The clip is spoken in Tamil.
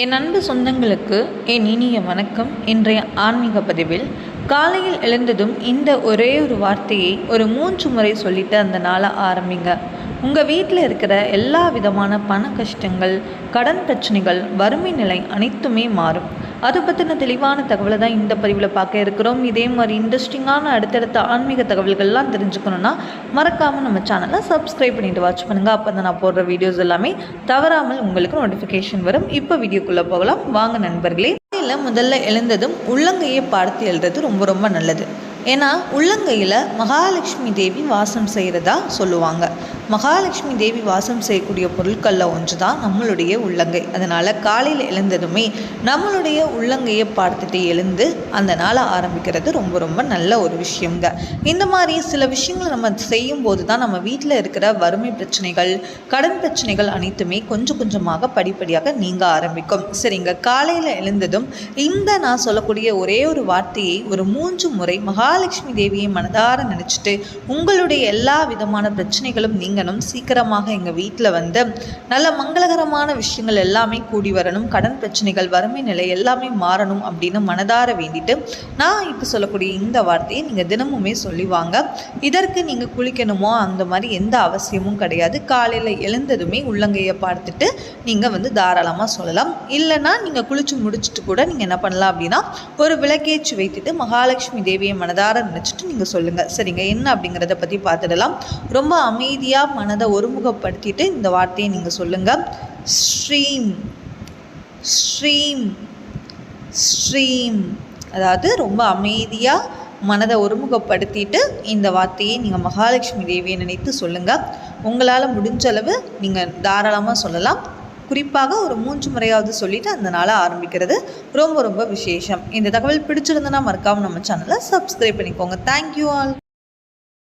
என் அன்பு சொந்தங்களுக்கு என் இனிய வணக்கம் இன்றைய ஆன்மீக பதிவில் காலையில் எழுந்ததும் இந்த ஒரே ஒரு வார்த்தையை ஒரு மூன்று முறை சொல்லிட்டு அந்த நாளை ஆரம்பிங்க. உங்கள் வீட்டில் இருக்கிற எல்லா விதமான பண கஷ்டங்கள் கடன் பிரச்சனைகள் வறுமை நிலை அனைத்துமே மாறும். அதை பற்றின தெளிவான தகவலை தான் இந்த பதிவில் பார்க்க இருக்கிறோம். இதே மாதிரி இன்ட்ரெஸ்டிங்கான அடுத்தடுத்த ஆன்மீக தகவல்கள்லாம் தெரிஞ்சுக்கணுன்னா மறக்காமல் நம்ம சேனலை சப்ஸ்கிரைப் பண்ணிட்டு வாட்ச் பண்ணுங்கள் அப்போ தான் நான் போடுற வீடியோஸ் எல்லாமே தவறாமல் உங்களுக்கு நோட்டிஃபிகேஷன் வரும். இப்போ வீடியோக்குள்ளே போகலாம். வாங்க நண்பர்களே. காலையில் முதல்ல எழுந்ததும் உள்ளங்கையை பார்த்து எழுதுறது ரொம்ப ரொம்ப நல்லது. ஏன்னா உள்ளங்கையில் மகாலட்சுமி தேவி வாசம் செய்கிறதா சொல்லுவாங்க. மகாலட்சுமி தேவி வாசம் செய்யக்கூடிய பொருட்களில் ஒன்று தான் நம்மளுடைய உள்ளங்கை. அதனால் காலையில் எழுந்ததுமே நம்மளுடைய உள்ளங்கையை பார்த்துட்டு எழுந்து அந்த நாளை ஆரம்பிக்கிறது ரொம்ப ரொம்ப நல்ல ஒரு விஷயங்க. இந்த மாதிரி சில விஷயங்களை நம்ம செய்யும் போது தான் நம்ம வீட்டில் இருக்கிற வறுமை பிரச்சனைகள் கடன் பிரச்சனைகள் அனைத்துமே கொஞ்சம் கொஞ்சமாக படிப்படியாக நீங்க ஆரம்பிக்கும். சரிங்க காலையில் எழுந்ததும் இந்த நான் சொல்லக்கூடிய ஒரே ஒரு வார்த்தையை ஒரு மூன்று முறை மகாலட்சுமி தேவியை மனதார நினச்சிட்டு உங்களுடைய எல்லா விதமான பிரச்சனைகளும் நீங்கள் நீங்கணும் சீக்கிரமாக எங்கள் வீட்டில் வந்து நல்ல மங்களகரமான விஷயங்கள் எல்லாமே கூடி வரணும். கடன் பிரச்சனைகள் வறுமை நிலை எல்லாமே மாறணும் அப்படின்னு மனதார வேண்டிட்டு நான் இப்போ சொல்லக்கூடிய இந்த வார்த்தையை நீங்கள் தினமுமே சொல்லிவாங்க இதற்கு நீங்கள் குளிக்கணுமோ அந்த மாதிரி எந்த அவசியமும் கிடையாது. காலையில் எழுந்ததுமே உள்ளங்கையை பார்த்துட்டு நீங்கள் வந்து தாராளமாக சொல்லலாம். இல்லைன்னா நீங்கள் குளிச்சு முடிச்சுட்டு கூட நீங்கள் என்ன பண்ணலாம் அப்படின்னா ஒரு விளக்கேச்சு வைத்துட்டு மகாலட்சுமி தேவியை மனதார நினச்சிட்டு நீங்கள் சொல்லுங்கள் சரிங்க என்ன அப்படிங்கிறத பற்றி பார்த்துடலாம். ரொம்ப அமைதியாக மனதை ஒருமுகப்படுத்திட்டு இந்த வார்த்தையை நீங்கள் சொல்லுங்கள் ஸ்ட்ரீம் ஸ்ட்ரீம் ஸ்ட்ரீம் அதாவது ரொம்ப அமைதியாக மனதை ஒருமுகப்படுத்திட்டு இந்த வார்த்தையை நீங்கள் மகாலட்சுமி தேவியை நினைத்து சொல்லுங்கள் உங்களால் முடிஞ்ச அளவு நீங்கள் தாராளமாக சொல்லலாம். குறிப்பாக ஒரு மூன்று முறையாவது சொல்லிட்டு அந்த நாளை ஆரம்பிக்கிறது. ரொம்ப ரொம்ப விசேஷம். இந்த தகவல் பிடிச்சிருந்தனா மறக்காமல் நம்ம சேனலை சப்ஸ்கிரைப் பண்ணிக்கோங்க. Thank you all